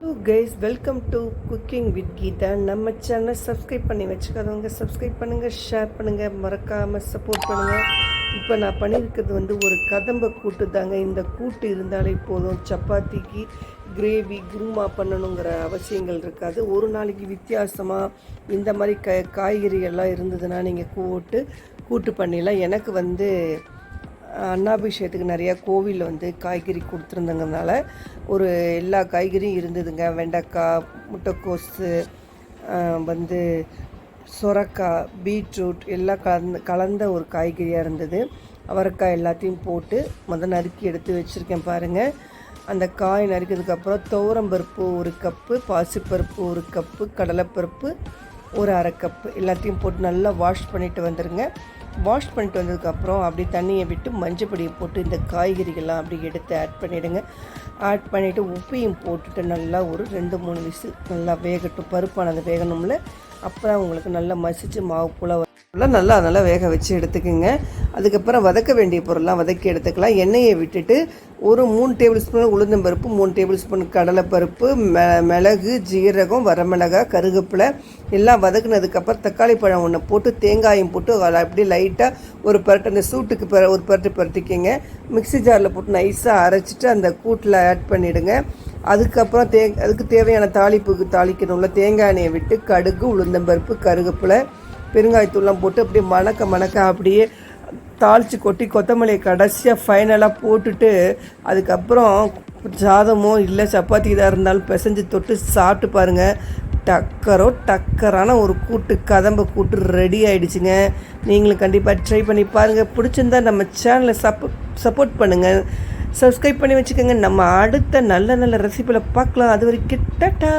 Hello guys welcome to cooking with Geeta நம்ம channel subscribe பண்ணி வச்சுக்காதவங்க subscribe பண்ணுங்கள் share பண்ணுங்கள் மறக்காமல் சப்போர்ட் பண்ணுங்கள் இப்போ நான் பண்ணியிருக்கிறது வந்து ஒரு கதம்ப கூட்டு தாங்க. இந்த கூட்டு இருந்தாலே போதும். சப்பாத்திக்கு கிரேவி குருமா பண்ணணுங்கிற அவசியங்கள் இருக்காது. ஒரு நாளைக்கு வித்தியாசமாக இந்த மாதிரி க காய்கறிகள்லாம் இருந்ததுன்னா நீங்கள் கூட்டு கூட்டு பண்ணிடலாம். எனக்கு வந்து அன்னாபிஷேகத்துக்கு நிறையா கோவிலில் வந்து காய்கறி கொடுத்துருந்தங்கனால ஒரு எல்லா காய்கறியும் இருந்ததுங்க. வெண்டைக்காய் முட்டைக்கோஸு வந்து சொரக்காய் பீட்ரூட் எல்லாம் கலந்து கலந்த ஒரு காய்கறியாக இருந்தது. அவரைக்காய் எல்லாத்தையும் போட்டு முத நறுக்கி எடுத்து வச்சுருக்கேன் பாருங்கள் அந்த காய் நறுக்கிறதுக்கப்புறம் துவரம்பருப்பு ஒரு கப்பு பாசிப்பருப்பு ஒரு கப்பு கடலைப்பருப்பு ஒரு அரை கப்பு எல்லாத்தையும் போட்டு நல்லா வாஷ் பண்ணிட்டு வந்துடுங்க வாஷ் பண்ணிட்டு வந்ததுக்கப்புறம் அப்படி தண்ணியை விட்டு மஞ்சப்பொடியை போட்டு இந்த காய்கறிகள்லாம் அப்படி எடுத்து ஆட் பண்ணிவிடுங்க ஆட் பண்ணிவிட்டு உப்பையும் போட்டுட்டு நல்லா ஒரு ரெண்டு மூணு விசில் நல்லா வேகட்டும். பருப்பானது வேகணும்ல. அப்புறம் உங்களுக்கு நல்லா மசிச்சு மாவு போல் நல்லா நல்லா வேக வச்சு எடுத்துக்கோங்க. அதுக்கப்புறம் வதக்க வேண்டிய பொருள்லாம் வதக்கி எடுத்துக்கலாம். எண்ணெயை விட்டுட்டு ஒரு மூணு டேபிள் ஸ்பூன் உளுந்தம்பருப்பு மூணு டேபிள் ஸ்பூன் கடலைப்பருப்பு மெ மிளகு ஜீரகம் வரமிளகாய் கருவேப்பிலை எல்லாம் வதக்குனதுக்கப்புறம் தக்காளி பழம் ஒன்று போட்டு தேங்காயும் போட்டு அப்படியே லைட்டாக ஒரு பரட்டு அந்த சூட்டுக்கு பிற ஒரு பரட்டு பரட்டிக்கிங்க. மிக்ஸி ஜாரில் போட்டு நைஸாக அரைச்சிட்டு அந்த கூட்டில் ஆட் பண்ணிவிடுங்க அதுக்கப்புறம் தே அதுக்கு தேவையான தாளிப்புக்கு தாளிக்கணும்ல. தேங்காய் எண்ணெயை விட்டு கடுகு உளுந்தம்பருப்பு கருவேப்பிலை பெருங்காயத்தூள்லாம் போட்டு அப்படியே மணக்க மணக்க அப்படியே தாளித்து கொட்டி கொத்தமல்லியை கடைசியாக ஃபைனலாக போட்டுட்டு அதுக்கப்புறம் சாதமோ இல்லை சப்பாத்தி இதாக இருந்தாலும் பிசைஞ்சு தொட்டு சாப்பிட்டு பாருங்கள் டக்கரோ டக்கரான ஒரு கூட்டு கதம்ப கூட்டு ரெடி ஆகிடுச்சுங்க நீங்களும் கண்டிப்பாக ட்ரை பண்ணி பாருங்கள் பிடிச்சிருந்தா நம்ம சேனலை சப்போ சப்போர்ட் பண்ணுங்கள் சப்ஸ்கிரைப் பண்ணி வச்சுக்கோங்க. நம்ம அடுத்த நல்ல நல்ல ரெசிபியில் பார்க்கலாம். அது வரைக்கும் டட்டா!